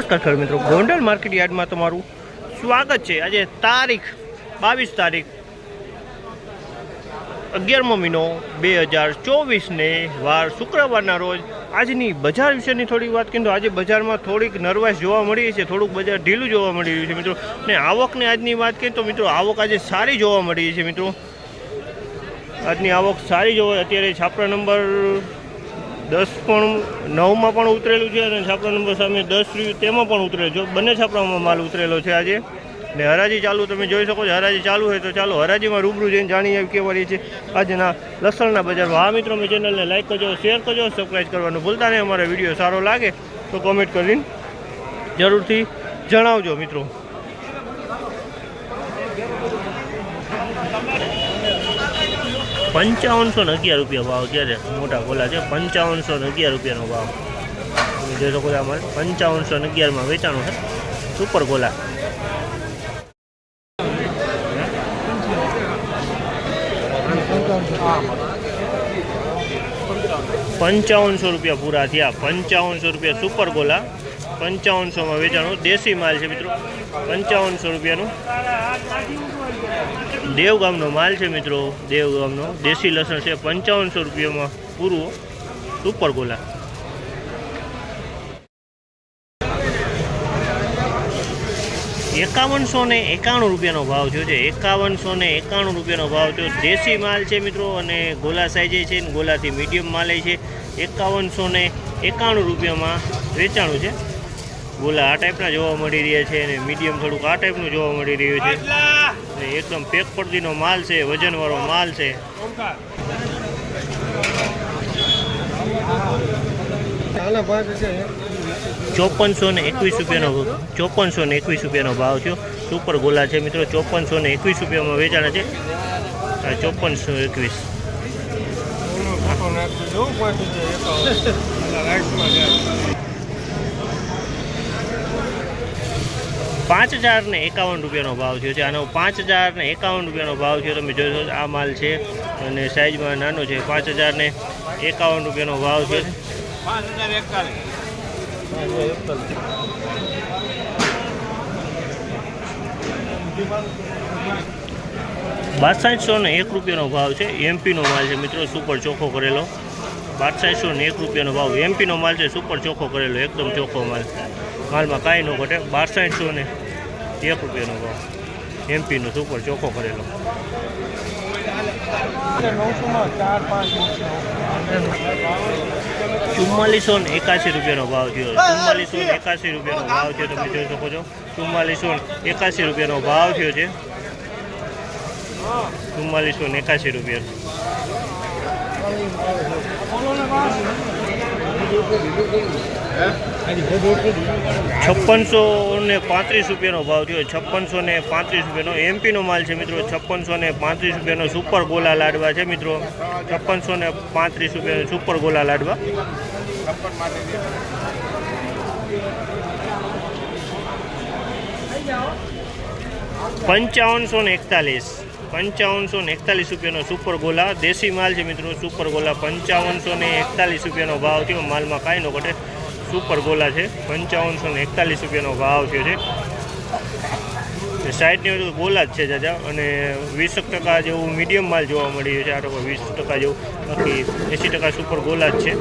નમસ્કાર મિત્રો. ગોંડલ માર્કેટ યાર્ડમાં તમારું સ્વાગત છે. આજે તારીખ બાવીસ તારીખ અગિયારમો મહિનો બે હજાર ચોવીસને વાર શુક્રવારના રોજ આજની બજાર વિશેની થોડી વાત કરીએ તો આજે બજારમાં થોડીક નર્વસ જોવા મળી છે. થોડુંક બજાર ઢીલું જોવા મળી રહ્યું છે મિત્રો. ને આવકની આજની વાત કરીએ તો મિત્રો આવક આજે સારી જોવા મળી છે મિત્રો. આજની આવક સારી જોવા અત્યારે છાપરા નંબર દસ પણ નવમાં પણ ઉતરેલું છે અને છાપરા નંબર સામે દસ રહ્યું, તેમાં પણ ઉતરેલું છે. બંને છાપરામાં માલ ઉતરેલો છે આજે. ને હરાજી ચાલુ, તમે જોઈ શકો છો, હરાજી ચાલુ હોય તો ચાલો હરાજીમાં રૂબરૂ જઈને જાણીએ કેવા રહી છે. આજના લસણના બજારમાં. આ મિત્રો મેં ચેનલને લાઈક કરજો, શેર કરજો સબસ્ક્રાઈબ કરવાનું ભૂલતા નહીં. અમારો વીડિયો સારો લાગે તો કોમેન્ટ કરીને જરૂરથી જણાવજો મિત્રો. પંચાવનસો ને અગિયાર રૂપિયા ભાવ જ્યારે મોટા ગોલા છે. પંચાવનસો ને અગિયાર રૂપિયાનો ભાવ. તમે જોઈ શકો છો પંચાવનસો ને અગિયારમાં વેચાણું છે. સુપર ગોલા પંચાવનસો રૂપિયા પૂરા થયા. પંચાવનસો રૂપિયા સુપર ગોલા પંચાવનસોમાં વેચાણું. દેશી માલ છે મિત્રો. પંચાવનસો રૂપિયાનું. દેવગામનો માલ છે મિત્રો, દેવગામનો. દેશી લસણ છે પંચાવનસો રૂપિયામાં પૂરું સુપર ગોલા. એકાવનસો ને એકાણું રૂપિયાનો ભાવ થયો છે. એકાવનસો ને એકાણું રૂપિયાનો ભાવ થયો. દેશી માલ છે મિત્રો અને ગોલા સાઈઝે છે ને ગોલાથી મીડિયમ માલે છે. એકાવનસો ને એકાણું રૂપિયામાં વેચાણું છે. ગોલા આ ટાઈપના જોવા મળી રહ્યા છે અને મીડિયમ થોડુંક આ ટાઈપનું જોવા મળી રહ્યું છે. અને એકદમ પેક પડદીનો માલ છે વજનવાળો માલ છે. ચોપનસો ને એકવીસ રૂપિયાનો ચોપનસો ને એકવીસ રૂપિયાનો ભાવ છે સુપર ગોલા છે મિત્રો ચોપનસો ને એકવીસ રૂપિયામાં વેચાણા છે. ચોપનસો એકવીસ. પાંચ હજાર ને એકાવન રૂપિયાનો ભાવ થયો છે. આનો પાંચ હજાર ને એકાવન રૂપિયાનો ભાવ છે તમે જોશો આ માલ છે અને સાઈઝમાં નાનો છે. પાંચ હજાર ને એકાવન રૂપિયાનો ભાવ છે. હજાર ને એક રૂપિયાનો ભાવ છે. એમપીનો માલ છે મિત્રો, સુપર ચોખ્ખો કરેલો. બાદશાહીસો ને એક રૂપિયાનો ભાવ. એમપીનો માલ છે, સુપર ચોખ્ખો કરેલો, એકદમ ચોખ્ખો માલ. માલમાં કાંઈ ન ઘટે. બાદશાહીસો ને? એક રૂપિયાનો ભાવ. એમપીનો સુપર ચોખ્ખો કરેલો. ચુમ્માલીસો ને એકાસી રૂપિયાનો ભાવ થયો. ચુમ્માલીસો ને એકાસી રૂપિયાનો ભાવ થયો. તમે જોઈ શકો છો. ચુમ્માલીસો ને એકાસી રૂપિયાનો ભાવ થયો છે. ચુમ્માલીસો ને એકાસી રૂપિયા. છપ્પનસો ને પાંત્રીસ રૂપિયાનો ભાવ થયો. છપ્પનસો ને પાંત્રીસ રૂપિયાનો એમપીનો માલ છે મિત્રો. છપ્પનસો ને પાંત્રીસ રૂપિયાનો સુપર ગોલા લાડવા છે મિત્રો. છપ્પનસો ને પાંત્રીસ રૂપિયાનો સુપર ગોલા લાડવા. પંચાવનસો ને એકતાલીસ. પંચાવનસો ને એકતાલીસ રૂપિયાનો સુપર ગોલા. દેશી માલ છે મિત્રો સુપર ગોલા. પંચાવનસો ને એકતાલીસ રૂપિયાનો ભાવ થયો. માલમાં કાંઈ ન ઘટે. સુપર ગોલા છે. પંચાવનસો ને એકતાલીસ રૂપિયાનો ભાવ થયો છે. સાઈડની બધું ગોલા જ છે જાજા. અને વીસ ટકા જેવું મીડિયમ માલ જોવા મળી છે. આ લોકો વીસ ટકા જેવું. બાકી એંસી ટકા સુપર ગોલા જ છે.